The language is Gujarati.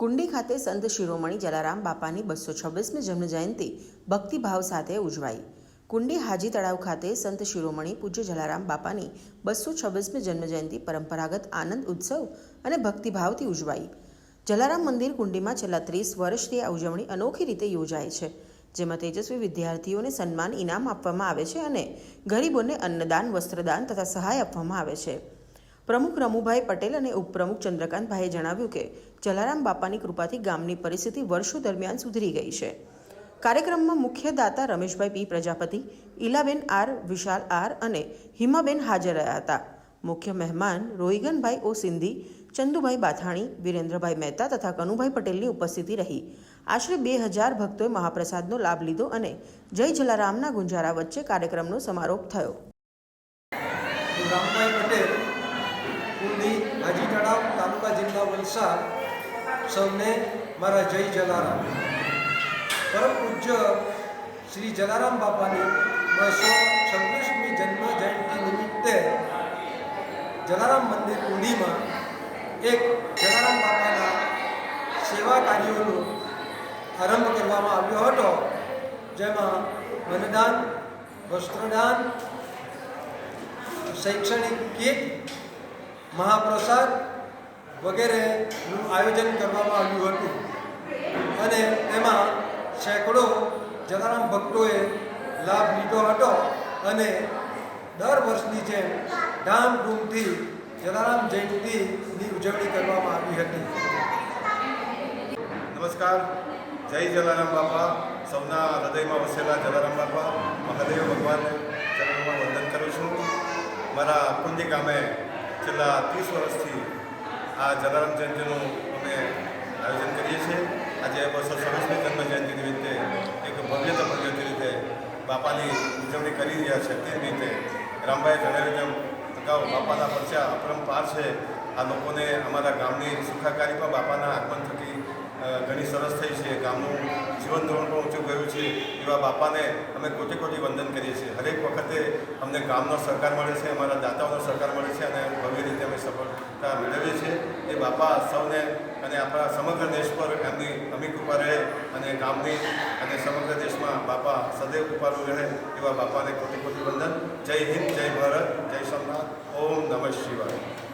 કુંડી ખાતે સંત શિરોમણી જલારામ બાપાની બસો છવ્વીસમી જન્મજયંતિ ભક્તિભાવ સાથે ઉજવાઈ. કુંડી હાજી તળાવ ખાતે સંત શિરોમણી પૂજ્ય જલારામ બાપાની બસો છવ્વીસમી જન્મજયંતિ પરંપરાગત આનંદ ઉત્સવ અને ભક્તિભાવથી ઉજવાઈ. જલારામ મંદિર કુંડીમાં છેલ્લા ત્રીસ વર્ષથી આ ઉજવણી અનોખી રીતે યોજાય છે, જેમાં તેજસ્વી વિદ્યાર્થીઓને સન્માન, ઇનામ આપવામાં આવે છે અને ગરીબોને અન્નદાન, વસ્ત્રદાન તથા સહાય આપવામાં આવે છે. પ્રમુખ રમુભાઈ પટેલ અને ઉપપ્રમુખ ચંદ્રકાંતભાઈએ જણાવ્યું કે, જલારામ બાપાની કૃપાથી ગામની પરિસ્થિતિ વર્ષો દરમિયાન સુધરી ગઈ છે. કાર્યક્રમમાં મુખ્ય દાતા Rameshbhai P Prajapati, Ilaben R, Vishal R અને હિમાબેન હાજર રહ્યા હતા. મુખ્ય મહેમાન રોહિગનભાઈ ઓ સિંધી, ચંદુભાઈ બાથાણી, વિરેન્દ્રભાઈ મહેતા તથા કનુભાઈ પટેલની ઉપસ્થિતિ રહી. આશરે બે હજાર ભક્તોએ મહાપ્રસાદનો લાભ લીધો અને જય જલારામના ગુંજારા વચ્ચે કાર્યક્રમનો સમારોપ થયો હું રામભાઈ પટેલ કુંડી હાજી તળાવ તાલુકા જિલ્લા વલસાડ સૌને મારા જય જલારામ. પરમ પૂજ્ય શ્રી જલારામ બાપાની બસો છવ્વીસમી જન્મ જયંતિ નિમિત્તે જલારામ મંદિર ઊંધીમાં એક જલારામ બાપાના સેવા કાર્યોનો આરંભ કરવામાં આવ્યો હતો, જેમાં મનદાન વસ્ત્રદાન, શૈક્ષણિક કીટ મહાપ્રસાદ વગેરેનું આયોજન કરવામાં આવ્યું હતું. અને તેમાં સેંકડો જલારામ ભક્તોએ લાભ લીધો હતો અને દર વર્ષની જેમ ધામધૂમથી જલારામ જયંતિની ઉજવણી કરવામાં આવી હતી. નમસ્કાર. જય જલારામ બાપા. સૌના હૃદયમાં વસેલા જલારામ બાપા. મહાદેવ ભગવાનને ચરણમાં વંદન કરું છું. મારા કુંડી ગામે છેલ્લા ત્રીસ વર્ષથી આ જલારામ જયંતિનું અમે આયોજન કરીએ છીએ. આજે બસો છવ્વીસમી જન્મ જયંતિ નિમિત્તે એક ભવ્યતા ભવ્યતી રીતે બાપાની ઉજવણી કરી રહ્યા છે. તે રીતે રામભાઈ જણાવ્યું તેમ, અગાઉ બાપાના પરચા અપરંપાર છે. આ લોકોને અમારા ગામની સુખાકારીમાં બાપાના આગમન થકી ઘણી સરસ થઈ છે. ગામનું જીવન ધોરણ પણ ઊંચું ગયું છે. એવા બાપાને અમે કોટી કોટી વંદન કરીએ છીએ. હરેક વખતે અમને ગામનો સહકાર મળે છે, અમારા દાતાઓનો સહકાર મળે છે અને ભવ્ય રીતે અમે સફળતા મેળવીએ છીએ. એ બાપા સૌને અને આપણા સમગ્ર દેશ પર એમની અમી કૃપા રહે અને ગામની અને સમગ્ર દેશમાં બાપા સદૈવ કૃપાળુ રહે એવા બાપાને કોટી કોટી વંદન. જય હિન્દ, જય ભારત, જય સોમનાથ. ઓમ નમઃ શિવાય.